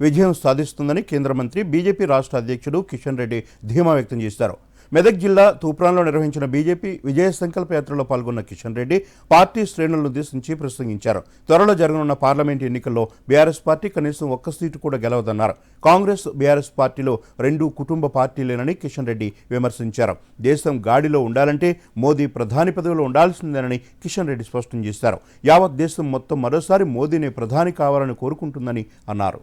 విజయం సాధిస్తుందని కేంద్ర మంత్రి బీజేపీ రాష్ట్ర అధ్యక్షుడు కిషన్ రెడ్డి ధీమా వ్యక్తం చేశారు. మెదక్ జిల్లా తూప్రాన్లో నిర్వహించిన బీజేపీ విజయ సంకల్ప యాత్రలో పాల్గొన్న కిషన్ రెడ్డి పార్టీ శ్రేణులను ఉద్దేశించి ప్రసంగించారు. త్వరలో జరగనున్న పార్లమెంట్ ఎన్నికల్లో బీఆర్ఎస్ పార్టీ కనీసం ఒక్క సీటు కూడా గెలవదన్నారు. కాంగ్రెస్ బీఆర్ఎస్ పార్టీలో రెండు కుటుంబ పార్టీలేనని కిషన్ రెడ్డి విమర్శించారు. దేశం గాడిలో ఉండాలంటే మోదీ ప్రధాని పదవిలో ఉండాల్సిందేనని కిషన్ రెడ్డి స్పష్టం చేశారు. యావత్ దేశం మొత్తం మరోసారి మోదీనే ప్రధాని కావాలని కోరుకుంటుందని అన్నారు.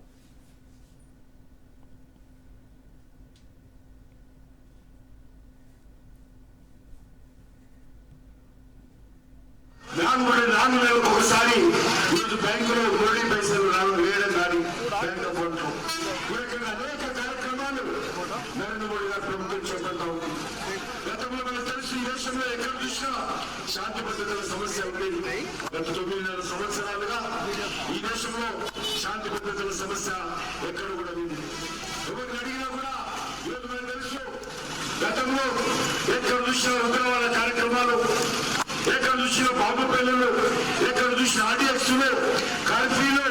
నాలుగు ఒకసారి ఈరోజు బ్యాంకులో మురళీ పైసలు రావడం వేయడం కానీ బ్యాంక్ అకౌంట్ అనేక కార్యక్రమాలు నరేంద్ర మోడీ గారు ప్రభుత్వం చేపడతా ఉంది. గతంలో మనకు తెలిసి ఈ దేశంలో ఎక్కడ చూసినా శాంతి భద్రతల సమస్య ఉండేది గత తొమ్మిదిన్నర సంవత్సరాలుగా ఈ దేశంలో శాంతి భద్రతల సమస్య ఎక్కడ కూడా లేదు. ఎవరిని అడిగినా కూడా ఈరోజు మనకు తెలుసు గతంలో ఎక్కడ చూసినా ఉగ్రవాద కార్యక్రమాలు చూసిన బాబు పిల్లలు ఎక్కడ చూసిన ఆడియన్స్లు కర్ఫ్యూలో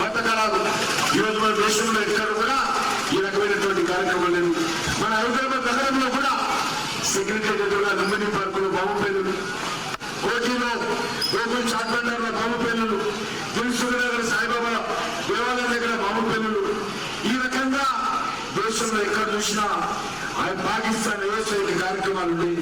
బతకరాదు. ఈరోజు మన దేశంలో ఎక్కడ కూడా ఈ రకమైనటువంటి కార్యక్రమం లేదు మన హైదరాబాద్ నగరంలో కూడా సెక్రటరీ ఎదురుగా నంబని పార్కులో బాబు పిల్లలు కోటిలో గోకుల్ చాట్ బండార్లో బాబు పిల్లలు దిల్సుఖ్ సాయిబాబా దేవాలయం దగ్గర బాబు పిల్లలు. ఈ రకంగా దేశంలో ఎక్కడ చూసినా ఆ పాకిస్తాన్ వ్యవసాయ కార్యక్రమాలు ఉన్నాయి.